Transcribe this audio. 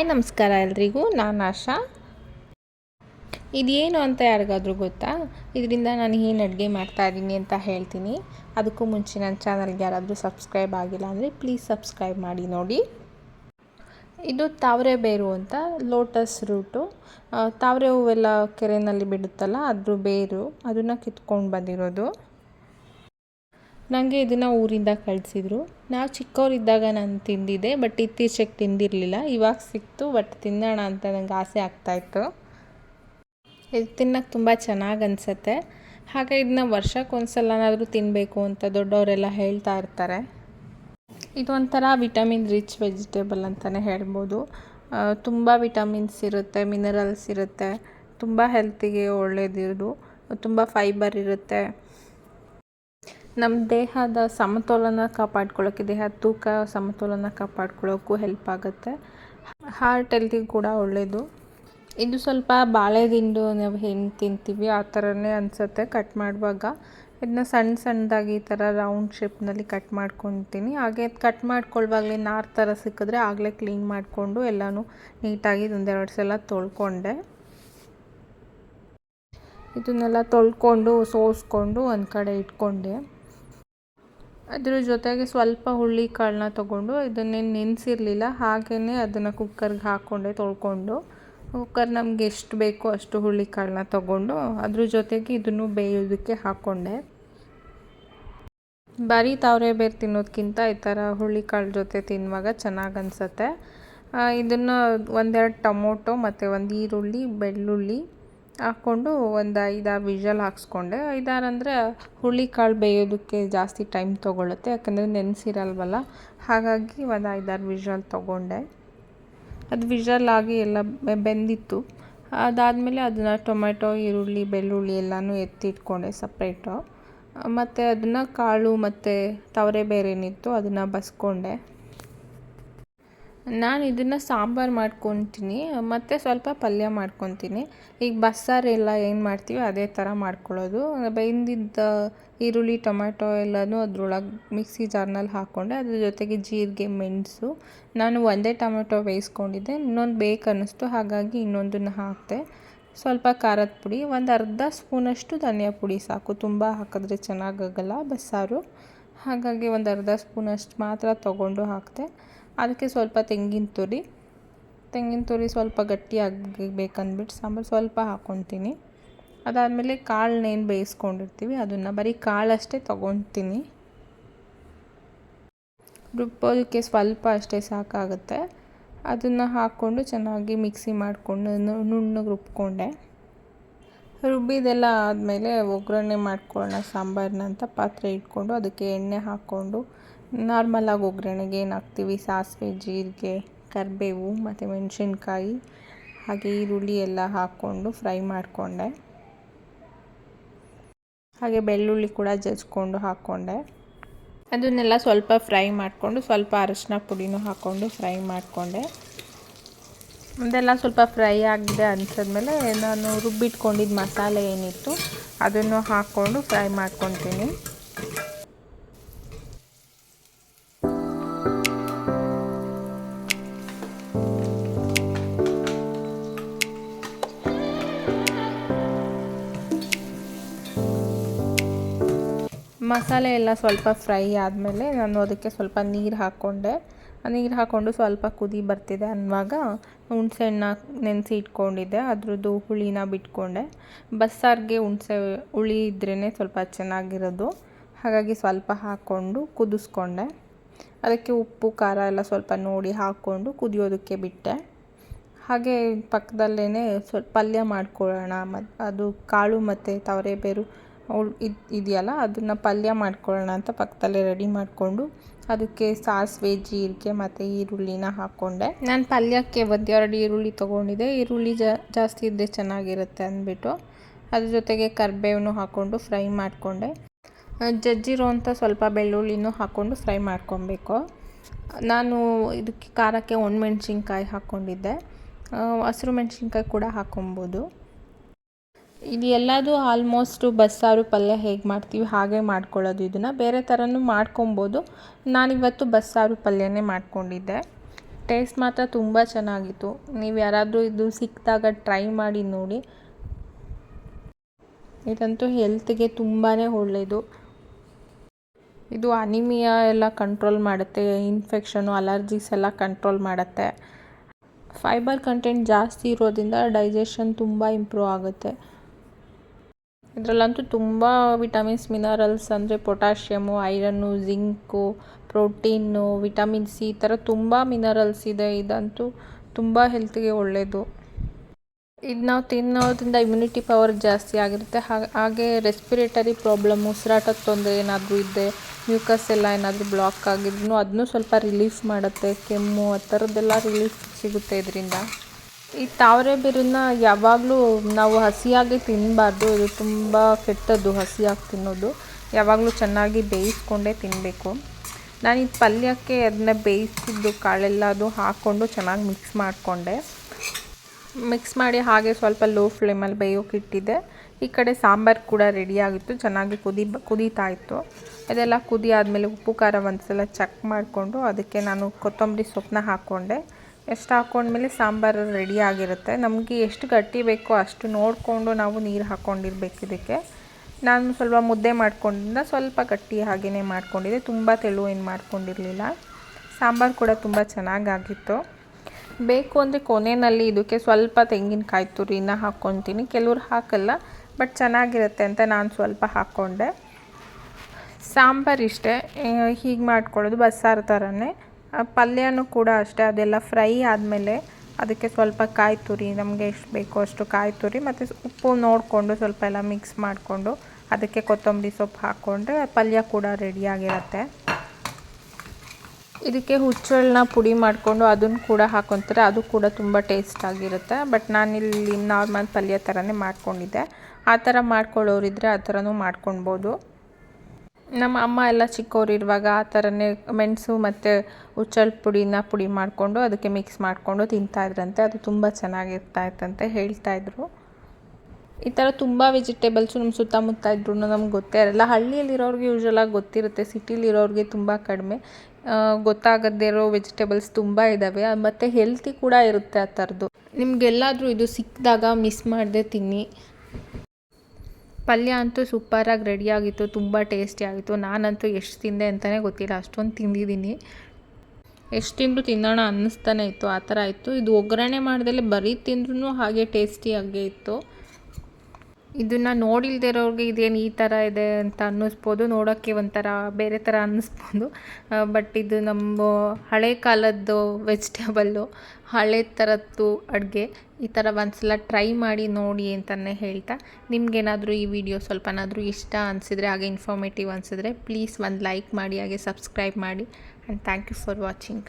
Hi, ನಮಸ್ಕಾರ ಎಲ್ರಿಗೂ. ನಾನು ಆಶಾ. ಇದೇನು ಅಂತ ಯಾರಿಗಾದ್ರೂ ಗೊತ್ತಾ? ಇದರಿಂದ ನಾನು ಏನು ಅಡುಗೆ ಮಾಡ್ತಾಯಿದ್ದೀನಿ ಅಂತ ಹೇಳ್ತೀನಿ. ಅದಕ್ಕೂ ಮುಂಚೆ ನನ್ನ ಚಾನಲ್ಗೆ ಯಾರಾದರೂ ಸಬ್ಸ್ಕ್ರೈಬ್ ಆಗಿಲ್ಲ ಅಂದರೆ ಪ್ಲೀಸ್ ಸಬ್ಸ್ಕ್ರೈಬ್ ಮಾಡಿ ನೋಡಿ. ಇದು ತಾವರೆ ಬೇರು ಅಂತ, ಲೋಟಸ್ ರೂಟು. ತಾವರೆ ಹೂವೆಲ್ಲ ಕೆರೆಯಲ್ಲಿ ಬಿಡುತ್ತಲ್ಲ, ಅದ್ರ ಬೇರು. ಅದನ್ನು ಕಿತ್ಕೊಂಡು ಬಂದಿರೋದು. ನನಗೆ ಇದನ್ನು ಊರಿಂದ ಕಳಿಸಿದ್ರು. ನಾವು ಚಿಕ್ಕವರಿದ್ದಾಗ ನಾನು ತಿಂದಿದ್ದೆ ಬಟ್ ಇತ್ತೀಚೆಗೆ ತಿಂದಿರಲಿಲ್ಲ. ಇವಾಗ ಸಿಕ್ತು ಬಟ್ ತಿನ್ನೋಣ ಅಂತ ನನಗೆ ಆಸೆ ಆಗ್ತಾಯಿತ್ತು ಇದು ತಿನ್ನೋಕ್ಕೆ ತುಂಬ ಚೆನ್ನಾಗಿ ಅನಿಸುತ್ತೆ. ಹಾಗೆ ಇದನ್ನ ವರ್ಷಕ್ಕೆ ಒಂದು ತಿನ್ನಬೇಕು ಅಂತ ದೊಡ್ಡವರೆಲ್ಲ ಹೇಳ್ತಾ ಇರ್ತಾರೆ. ಇದು ಒಂಥರ ವಿಟಮಿನ್ ರಿಚ್ ವೆಜಿಟೇಬಲ್ ಅಂತಲೇ ಹೇಳ್ಬೋದು. ತುಂಬ ವಿಟಮಿನ್ಸ್ ಇರುತ್ತೆ, ಮಿನರಲ್ಸ್ ಇರುತ್ತೆ. ತುಂಬ ಹೆಲ್ತಿಗೆ ಒಳ್ಳೆಯದಿರೋದು ತುಂಬ ಫೈಬರ್ ಇರುತ್ತೆ. ನಮ್ಮ ದೇಹದ ಸಮತೋಲನ ಕಾಪಾಡ್ಕೊಳ್ಳೋಕ್ಕೆ ದೇಹದ ತೂಕ ಸಮತೋಲನ ಕಾಪಾಡ್ಕೊಳ್ಳೋಕ್ಕೂ ಹೆಲ್ಪ್ ಆಗುತ್ತೆ. ಹಾರ್ಟ್ ಹೆಲ್ತಿಗೆ ಕೂಡ ಒಳ್ಳೆಯದು ಇದು ಸ್ವಲ್ಪ ಬಾಳೆದಿಂಡು ನಾವು ಹೆಂಗೆ ತಿಂತೀವಿ, ಆ ಥರನೇ ಅನಿಸುತ್ತೆ. ಕಟ್ ಮಾಡುವಾಗ ಇದನ್ನ ಸಣ್ಣ ಸಣ್ಣದಾಗಿ ಈ ಥರ ರೌಂಡ್ ಶೇಪ್ನಲ್ಲಿ ಕಟ್ ಮಾಡ್ಕೊತೀನಿ. ಹಾಗೆ ಕಟ್ ಮಾಡ್ಕೊಳ್ಳುವಾಗಲೇ ನಾರ್ ಥರ ಸಿಕ್ಕಿದ್ರೆ ಆಗಲೇ ಕ್ಲೀನ್ ಮಾಡಿಕೊಂಡು ಎಲ್ಲನೂ ನೀಟಾಗಿ ಒಂದೆರಡು ಸಲ ತೊಳ್ಕೊಂಡೆ. ಇದನ್ನೆಲ್ಲ ತೊಳ್ಕೊಂಡು ಸೋಸ್ಕೊಂಡು ಒಂದು ಕಡೆ ಇಟ್ಕೊಂಡೆ. ಅದ್ರ ಜೊತೆಗೆ ಸ್ವಲ್ಪ ಹುಳ್ಳಿ ಕಾಳನ್ನ ತೊಗೊಂಡು ಇದನ್ನೇನು ನೆನೆಸಿರಲಿಲ್ಲ ಹಾಗೆಯೇ ಅದನ್ನು ಕುಕ್ಕರ್ಗೆ ಹಾಕ್ಕೊಂಡೆ ತೊಳ್ಕೊಂಡು. ಕುಕ್ಕರ್ ನಮ್ಗೆ ಎಷ್ಟು ಬೇಕೋ ಅಷ್ಟು ಹುಳಿ ಕಾಳನ್ನ ತೊಗೊಂಡು ಅದ್ರ ಜೊತೆಗೆ ಇದನ್ನು ಬೇಯೋದಕ್ಕೆ ಹಾಕ್ಕೊಂಡೆ ಬರೀ ತಾವರೆ ಬೇರು ತಿನ್ನೋದಕ್ಕಿಂತ ಈ ಥರ ಹುಳ್ಳಿಕಾಳು ಜೊತೆ ತಿನ್ನುವಾಗ ಚೆನ್ನಾಗಿ ಅನಿಸುತ್ತೆ. ಇದನ್ನು ಒಂದೆರಡು ಟೊಮೊಟೊ ಮತ್ತು ಒಂದು ಈರುಳ್ಳಿ, ಬೆಳ್ಳುಳ್ಳಿ ಹಾಕ್ಕೊಂಡು ಒಂದು ಐದಾರು ವಿಷಲ್ ಹಾಕ್ಸ್ಕೊಂಡೆ. ಐದಾರು ಅಂದರೆ ಹುಳ್ಳಿಕಾಳು ಬೇಯೋದಕ್ಕೆ ಜಾಸ್ತಿ ಟೈಮ್ ತೊಗೊಳುತ್ತೆ, ಯಾಕಂದರೆ ನೆನೆಸಿರಲ್ವಲ್ಲ. ಹಾಗಾಗಿ ಒಂದು ಐದಾರು ವಿಷಲ್ ತೊಗೊಂಡೆ. ಅದು ವಿಷಲ್ ಆಗಿ ಎಲ್ಲ ಬೆಂದಿತ್ತು. ಅದಾದಮೇಲೆ ಅದನ್ನು ಟೊಮೆಟೊ ಈರುಳ್ಳಿ, ಬೆಳ್ಳುಳ್ಳಿ ಎಲ್ಲನೂ ಎತ್ತಿಟ್ಕೊಂಡೆ ಸಪ್ರೇಟು ಮತ್ತು ಅದನ್ನು ಕಾಳು ಮತ್ತು ತವರೆ ಬೇರೇನಿತ್ತು ಅದನ್ನು ಬಸ್ಕೊಂಡೆ. ನಾನು ಇದನ್ನು ಸಾಂಬಾರು ಮಾಡ್ಕೊತೀನಿ, ಮತ್ತು ಸ್ವಲ್ಪ ಪಲ್ಯ ಮಾಡ್ಕೊತೀನಿ. ಈಗ ಬಸ್ಸಾರೆಲ್ಲ ಏನು ಮಾಡ್ತೀವಿ ಅದೇ ಥರ ಮಾಡ್ಕೊಳ್ಳೋದು. ಬೆಂದಿದ್ದ ಈರುಳ್ಳಿ, ಟೊಮ್ಯಾಟೊ ಎಲ್ಲನೂ ಅದ್ರೊಳಗೆ ಮಿಕ್ಸಿ ಜಾರ್ನಲ್ಲಿ ಹಾಕ್ಕೊಂಡೆ ಅದ್ರ ಜೊತೆಗೆ ಜೀರಿಗೆ, ಮೆಣಸು. ನಾನು ಒಂದೇ ಟೊಮೆಟೊ ಬೇಯಿಸ್ಕೊಂಡಿದ್ದೆ. ಇನ್ನೊಂದು ಬೇಕು ಅನ್ನಿಸ್ತು, ಹಾಗಾಗಿ ಇನ್ನೊಂದನ್ನು ಹಾಕಿದೆ. ಸ್ವಲ್ಪ ಖಾರದ ಪುಡಿ, ಒಂದು ಅರ್ಧ ಸ್ಪೂನಷ್ಟು ಧನಿಯಾ ಪುಡಿ ಸಾಕು. ತುಂಬ ಹಾಕಿದ್ರೆ ಚೆನ್ನಾಗಾಗಲ್ಲ ಬಸ್ಸಾರು. ಹಾಗಾಗಿ ಒಂದು ಅರ್ಧ ಸ್ಪೂನಷ್ಟು ಮಾತ್ರ ತೊಗೊಂಡು ಹಾಕಿದೆ. ಅದಕ್ಕೆ ಸ್ವಲ್ಪ ತೆಂಗಿನ ತುರಿ ತೆಂಗಿನ ತುರಿ ಸ್ವಲ್ಪ ಗಟ್ಟಿ ಆಗಬೇಕಂದ್ಬಿಟ್ಟು ಸಾಂಬಾರು ಸ್ವಲ್ಪ ಹಾಕ್ಕೊತೀನಿ ಅದಾದಮೇಲೆ ಕಾಳನ್ನೇನು ಬೇಯಿಸ್ಕೊಂಡಿರ್ತೀವಿ, ಅದನ್ನು ಬರೀ ಕಾಳಷ್ಟೇ ತೊಗೊತೀನಿ ರುಬ್ಬೋದಕ್ಕೆ ಸ್ವಲ್ಪ ಅಷ್ಟೇ ಸಾಕಾಗುತ್ತೆ. ಅದನ್ನು ಹಾಕ್ಕೊಂಡು ಚೆನ್ನಾಗಿ ಮಿಕ್ಸಿ ಮಾಡಿಕೊಂಡು ನುಣ್ಣಗೆ ರುಬ್ಕೊಂಡೆ. ರುಬ್ಬಿದೆಲ್ಲ ಆದಮೇಲೆ ಒಗ್ಗರಣೆ ಮಾಡ್ಕೊಳ್ಳೋಣ ಸಾಂಬಾರನ್ನ ಅಂತ ಪಾತ್ರೆ ಇಟ್ಕೊಂಡು ಅದಕ್ಕೆ ಎಣ್ಣೆ ಹಾಕ್ಕೊಂಡು ನಾರ್ಮಲಾಗಿ ಒಗ್ಗರಣೆಗೆ ಏನು ಹಾಕ್ತೀವಿ ಸಾಸಿವೆ, ಜೀರಿಗೆ, ಕರಿಬೇವು ಮತ್ತು ಮೆಣಸಿನ್ಕಾಯಿ, ಹಾಗೆ ಈರುಳ್ಳಿ ಎಲ್ಲ ಹಾಕ್ಕೊಂಡು ಫ್ರೈ ಮಾಡಿಕೊಂಡೆ. ಹಾಗೆ ಬೆಳ್ಳುಳ್ಳಿ ಕೂಡ ಜಜ್ಕೊಂಡು ಹಾಕ್ಕೊಂಡೆ. ಅದನ್ನೆಲ್ಲ ಸ್ವಲ್ಪ ಫ್ರೈ ಮಾಡಿಕೊಂಡು ಸ್ವಲ್ಪ ಅರಶಿನ ಪುಡಿನೂ ಹಾಕ್ಕೊಂಡು ಫ್ರೈ ಮಾಡಿಕೊಂಡೆ. ಅದೆಲ್ಲ ಸ್ವಲ್ಪ ಫ್ರೈ ಆಗಿದೆ ಅನ್ಸಿದ್ಮೇಲೆ ನಾನು ರುಬ್ಬಿಟ್ಕೊಂಡಿದ್ದ ಮಸಾಲೆ ಏನಿತ್ತು ಅದನ್ನು ಹಾಕ್ಕೊಂಡು ಫ್ರೈ ಮಾಡ್ಕೊತೀನಿ. ಮಸಾಲೆ ಎಲ್ಲ ಸ್ವಲ್ಪ ಫ್ರೈ ಆದಮೇಲೆ ನಾನು ಅದಕ್ಕೆ ಸ್ವಲ್ಪ ನೀರು ಹಾಕ್ಕೊಂಡೆ. ನೀರು ಹಾಕ್ಕೊಂಡು ಸ್ವಲ್ಪ ಕುದಿ ಬರ್ತಿದೆ ಅನ್ನುವಾಗ ಹುಣಸೆಹಣ್ಣ ನೆನೆಸಿ ಇಟ್ಕೊಂಡಿದ್ದೆ. ಅದ್ರದ್ದು ಹುಳಿನ ಬಿಟ್ಕೊಂಡೆ. ಬಸ್ಸಾರಿಗೆ ಹುಣಸೆ ಹುಳಿ ಇದ್ರೇ ಸ್ವಲ್ಪ ಚೆನ್ನಾಗಿರೋದು. ಹಾಗಾಗಿ ಸ್ವಲ್ಪ ಹಾಕ್ಕೊಂಡು ಕುದಿಸ್ಕೊಂಡೆ. ಅದಕ್ಕೆ ಉಪ್ಪು, ಖಾರ ಎಲ್ಲ ಸ್ವಲ್ಪ ನೋಡಿ ಹಾಕ್ಕೊಂಡು ಕುದಿಯೋದಕ್ಕೆ ಬಿಟ್ಟೆ. ಹಾಗೆ ಪಕ್ಕದಲ್ಲೇ ಸ್ವಲ್ಪ ಪಲ್ಯ ಮಾಡ್ಕೊಳ್ಳೋಣ. ಮತ್ತು ಅದು ಕಾಳು ಮತ್ತು ತವರೆ ಬೇರು ಇದು ಇದೆಯಲ್ಲ, ಅದನ್ನು ಪಲ್ಯ ಮಾಡ್ಕೊಳ್ಳೋಣ ಅಂತ ಪಕ್ಕದಲ್ಲೇ ರೆಡಿ ಮಾಡಿಕೊಂಡು ಅದಕ್ಕೆ ಸಾಸಿವೆ ಜೀರಿಗೆ ಮತ್ತು ಈರುಳ್ಳಿನ ಹಾಕ್ಕೊಂಡೆ ನಾನು ಪಲ್ಯಕ್ಕೆ ಒಂದೆರಡು ಈರುಳ್ಳಿ ತೊಗೊಂಡಿದ್ದೆ. ಈರುಳ್ಳಿ ಜಾಸ್ತಿ ಇದ್ದರೆ ಚೆನ್ನಾಗಿರುತ್ತೆ ಅಂದ್ಬಿಟ್ಟು ಅದ್ರ ಜೊತೆಗೆ ಕರಿಬೇವನ್ನು ಹಾಕ್ಕೊಂಡು ಫ್ರೈ ಮಾಡಿಕೊಂಡೆ. ಜಜ್ಜಿರೋ ಅಂಥ ಸ್ವಲ್ಪ ಬೆಳ್ಳುಳ್ಳಿನೂ ಹಾಕ್ಕೊಂಡು ಫ್ರೈ ಮಾಡ್ಕೊಬೇಕು. ನಾನು ಇದಕ್ಕೆ ಖಾರಕ್ಕೆ ಒಣಮೆಣ್ಸಿನ್ಕಾಯಿ ಹಾಕ್ಕೊಂಡಿದ್ದೆ ಹಸಿರು ಮೆಣಸಿನ್ಕಾಯಿ ಕೂಡ ಹಾಕ್ಕೊಬೋದು ಇದು ಎಲ್ಲದೂ ಆಲ್ಮೋಸ್ಟು ಬಸ್ಸಾರು ಪಲ್ಯ ಹೇಗೆ ಮಾಡ್ತೀವಿ, ಹಾಗೆ ಮಾಡ್ಕೊಳ್ಳೋದು ಇದನ್ನು. ಬೇರೆ ಥರನೂ ಮಾಡ್ಕೊಬೋದು. ನಾನಿವತ್ತು ಬಸ್ಸಾರು ಪಲ್ಯನೇ ಮಾಡಿಕೊಂಡಿದ್ದೆ. ಟೇಸ್ಟ್ ಮಾತ್ರ ತುಂಬ ಚೆನ್ನಾಗಿತ್ತು. ನೀವು ಯಾರಾದರೂ ಇದು ಸಿಕ್ಕಿದಾಗ ಟ್ರೈ ಮಾಡಿ ನೋಡಿ. ಇದಂತೂ ಹೆಲ್ತ್ಗೆ ತುಂಬಾ ಒಳ್ಳೆಯದು ಇದು ಅನಿಮಿಯಾ ಎಲ್ಲ ಕಂಟ್ರೋಲ್ ಮಾಡುತ್ತೆ ಇನ್ಫೆಕ್ಷನು ಅಲರ್ಜೀಸ್ ಎಲ್ಲ ಕಂಟ್ರೋಲ್ ಮಾಡುತ್ತೆ. ಫೈಬರ್ ಕಂಟೆಂಟ್ ಜಾಸ್ತಿ ಇರೋದ್ರಿಂದ ಡೈಜೆಷನ್ ತುಂಬ ಇಂಪ್ರೂವ್ ಆಗುತ್ತೆ. ಇದರಲ್ಲಂತೂ ತುಂಬ ವಿಟಮಿನ್ಸ್ ಮಿನರಲ್ಸ್ ಅಂದರೆ potassium iron zinc protein vitamin C ಈ ಥರ ತುಂಬ ಮಿನರಲ್ಸ್ ಇದೆ. ಇದಂತೂ ತುಂಬ ಹೆಲ್ತ್ಗೆ ಒಳ್ಳೆಯದು ಇದು ನಾವು ತಿನ್ನೋದ್ರಿಂದ ಇಮ್ಯುನಿಟಿ ಪವರ್ ಜಾಸ್ತಿ ಆಗಿರುತ್ತೆ. ಹಾಗೆ ರೆಸ್ಪಿರೇಟರಿ ಪ್ರಾಬ್ಲಮ್ ಉಸಿರಾಟದ ತೊಂದರೆ ಏನಾದರೂ ಇದೆ ಮ್ಯೂಕಸ್ ಎಲ್ಲ ಏನಾದರೂ ಬ್ಲಾಕ್ ಆಗಿದ್ರು ಅದನ್ನೂ ಸ್ವಲ್ಪ ರಿಲೀಫ್ ಮಾಡುತ್ತೆ. ಕೆಮ್ಮು ಆ ಥರದ್ದೆಲ್ಲ ರಿಲೀಫ್ ಸಿಗುತ್ತೆ ಇದರಿಂದ. ಈ ತಾವರೆ ಬೇರನ್ನ ಯಾವಾಗಲೂ ನಾವು ಹಸಿಯಾಗಿ ತಿನ್ನಬಾರ್ದು ಇದು ತುಂಬ ಕೆಟ್ಟದ್ದು, ಹಸಿಯಾಗಿ ತಿನ್ನೋದು. ಯಾವಾಗಲೂ ಚೆನ್ನಾಗಿ ಬೇಯಿಸ್ಕೊಂಡೇ ತಿನ್ನಬೇಕು ನಾನು ಈ ಪಲ್ಯಕ್ಕೆ ಅದನ್ನ ಬೇಯಿಸಿದ್ದು ಕಾಳೆಲ್ಲ ಅದು ಹಾಕ್ಕೊಂಡು ಚೆನ್ನಾಗಿ ಮಿಕ್ಸ್ ಮಾಡಿಕೊಂಡೆ. ಮಿಕ್ಸ್ ಮಾಡಿ ಹಾಗೆ ಸ್ವಲ್ಪ ಲೋ ಫ್ಲೇಮಲ್ಲಿ ಬೇಯೋಕೆ ಇಟ್ಟಿದ್ದೆ. ಈ ಕಡೆ ಸಾಂಬಾರು ಕೂಡ ರೆಡಿಯಾಗಿತ್ತು ಚೆನ್ನಾಗಿ ಕುದಿ ಕುದೀತಾ ಇತ್ತು. ಅದೆಲ್ಲ ಕುದಿ ಆದಮೇಲೆ ಉಪ್ಪು, ಖಾರ ಒಂದು ಸಲ ಚೆಕ್ ಮಾಡಿಕೊಂಡು ಅದಕ್ಕೆ ನಾನು ಕೊತ್ತಂಬರಿ ಸೊಪ್ಪನ್ನ ಹಾಕ್ಕೊಂಡೆ ಎಷ್ಟು ಹಾಕ್ಕೊಂಡ್ಮೇಲೆ ಸಾಂಬಾರು ರೆಡಿ ಆಗಿರುತ್ತೆ. ನಮಗೆ ಎಷ್ಟು ಗಟ್ಟಿ ಬೇಕೋ ಅಷ್ಟು ನೋಡಿಕೊಂಡು ನಾವು ನೀರು ಹಾಕ್ಕೊಂಡಿರ್ಬೇಕು ಇದಕ್ಕೆ. ನಾನು ಸ್ವಲ್ಪ ಮುದ್ದೆ ಮಾಡ್ಕೊಂಡಿದ್ದ ಸ್ವಲ್ಪ ಗಟ್ಟಿ ಹಾಗೆಯೇ ಮಾಡ್ಕೊಂಡಿದ್ದೆ. ತುಂಬ ತೆಳು ಏನು ಮಾಡ್ಕೊಂಡಿರಲಿಲ್ಲ. ಸಾಂಬಾರು ಕೂಡ ತುಂಬ ಚೆನ್ನಾಗಾಗಿತ್ತು. ಬೇಕು ಅಂದರೆ ಕೊನೆಯಲ್ಲಿ ಇದಕ್ಕೆ ಸ್ವಲ್ಪ ತೆಂಗಿನಕಾಯಿ ತುರಿನ ಹಾಕ್ಕೊತೀನಿ ಕೆಲವ್ರು ಹಾಕಲ್ಲ, ಬಟ್ ಚೆನ್ನಾಗಿರುತ್ತೆ ಅಂತ ನಾನು ಸ್ವಲ್ಪ ಹಾಕ್ಕೊಂಡೆ ಸಾಂಬಾರು ಇಷ್ಟೇ. ಹೀಗೆ ಮಾಡ್ಕೊಳ್ಳೋದು ಬಸ್ಸಾರು ಥರನೇ ಪಲ್ಯನೂ ಕೂಡ ಅಷ್ಟೇ, ಅದೆಲ್ಲ ಫ್ರೈ ಆದಮೇಲೆ ಅದಕ್ಕೆ ಸ್ವಲ್ಪ ಕಾಯಿ ತುರಿ, ನಮಗೆ ಎಷ್ಟು ಬೇಕೋ ಅಷ್ಟು ಕಾಯಿ ತುರಿ ಮತ್ತು ಉಪ್ಪು ನೋಡಿಕೊಂಡು ಸ್ವಲ್ಪ ಎಲ್ಲ ಮಿಕ್ಸ್ ಮಾಡಿಕೊಂಡು ಅದಕ್ಕೆ ಕೊತ್ತಂಬರಿ ಸೊಪ್ಪು ಹಾಕ್ಕೊಂಡ್ರೆ ಪಲ್ಯ ಕೂಡ ರೆಡಿಯಾಗಿರುತ್ತೆ ಇದಕ್ಕೆ ಹುಚ್ಚಳನ್ನ ಪುಡಿ ಮಾಡಿಕೊಂಡು ಅದನ್ನು ಕೂಡ ಹಾಕೊತಾರೆ, ಅದು ಕೂಡ ತುಂಬ ಟೇಸ್ಟ್ ಆಗಿರುತ್ತೆ. ಬಟ್ ನಾನಿಲ್ಲಿ ನಾರ್ಮಲ್ ಪಲ್ಯ ಥರನೇ ಮಾಡ್ಕೊಂಡಿದ್ದೆ. ಆ ಥರ ಮಾಡ್ಕೊಳ್ಳೋರಿದ್ರೆ ಆ ಥರನೂ ಮಾಡ್ಕೊಳ್ಬೋದು. ನಮ್ಮ ಅಮ್ಮ ಎಲ್ಲ ಚಿಕ್ಕವ್ರು ಇರುವಾಗ ಆ ಥರನೇ ಮೆಣಸು ಮತ್ತು ಹುಚ್ಚಳ ಪುಡಿನ ಪುಡಿ ಮಾಡಿಕೊಂಡು ಅದಕ್ಕೆ ಮಿಕ್ಸ್ ಮಾಡಿಕೊಂಡು ತಿಂತಾಯಿದ್ರಂತೆ ಅದು ತುಂಬ ಚೆನ್ನಾಗಿರ್ತಾ ಇತ್ತಂತೆ ಹೇಳ್ತಾಯಿದ್ರು ಈ ಥರ ತುಂಬ ವೆಜಿಟೇಬಲ್ಸು ನಮ್ಮ ಸುತ್ತಮುತ್ತ ಇದ್ರೂ ನಮ್ಗೆ ಗೊತ್ತೇ ಇರಲ್ಲ. ಹಳ್ಳಿಯಲ್ಲಿರೋರಿಗೆ ಯೂಶ್ವಲಾಗಿ ಗೊತ್ತಿರುತ್ತೆ, ಸಿಟಿಲಿರೋರಿಗೆ ತುಂಬ ಕಡಿಮೆ. ಗೊತ್ತಾಗದೇ ಇರೋ ವೆಜಿಟೇಬಲ್ಸ್ ತುಂಬ ಇದ್ದಾವೆ ಮತ್ತು ಹೆಲ್ತಿ ಕೂಡ ಇರುತ್ತೆ ಆ ಥರದ್ದು. ನಿಮಗೆಲ್ಲಾದರೂ ಇದು ಸಿಕ್ಕಿದಾಗ ಮಿಸ್ ಮಾಡದೆ ತಿನ್ನಿ. ಪಲ್ಯ ಅಂತೂ ಸೂಪರಾಗಿ ರೆಡಿಯಾಗಿತ್ತು, ತುಂಬ ಟೇಸ್ಟಿ ಆಗಿತ್ತು. ನಾನಂತೂ ಎಷ್ಟು ತಿಂದೆ ಅಂತಲೇ ಗೊತ್ತಿಲ್ಲ, ಅಷ್ಟೊಂದು ತಿಂದಿದ್ದೀನಿ. ಎಷ್ಟು ತಿಂದರೂ ತಿನ್ನೋಣ ಅನ್ನಿಸ್ತಾನೆ ಇತ್ತು, ಆ ಥರ ಇತ್ತು. ಇದು ಒಗ್ಗರಣೆ ಮಾಡಿದಲ್ಲಿ ಬರೀ ತಿಂದ್ರೂ ಹಾಗೆ ಟೇಸ್ಟಿಯಾಗೇ ಇತ್ತು. ಇದನ್ನು ನೋಡಿಲ್ದೇ ಇರೋರಿಗೆ ಇದೇನು ಈ ಥರ ಇದೆ ಅಂತ ಅನ್ನಿಸ್ಬೋದು, ನೋಡೋಕ್ಕೆ ಒಂಥರ ಬೇರೆ ಥರ ಅನ್ನಿಸ್ಬೋದು. ಬಟ್ ಇದು ನಮ್ಮ ಹಳೆ ಕಾಲದ್ದು ವೆಜಿಟೇಬಲ್ಲು ಹಳೆ ಥರದ್ದು ಅಡುಗೆ, ಈ ಥರ ಒಂದ್ಸಲ ಟ್ರೈ ಮಾಡಿ ನೋಡಿ ಅಂತಲೇ ಹೇಳ್ತಾ. ನಿಮಗೇನಾದರೂ ಈ ವಿಡಿಯೋ ಸ್ವಲ್ಪನಾದರೂ ಇಷ್ಟ ಅನಿಸಿದರೆ, ಹಾಗೆ ಇನ್ಫಾರ್ಮೇಟಿವ್ ಅನಿಸಿದ್ರೆ ಪ್ಲೀಸ್ ಒಂದು ಲೈಕ್ ಮಾಡಿ, ಹಾಗೆ ಸಬ್ಸ್ಕ್ರೈಬ್ ಮಾಡಿ. And thank you for watching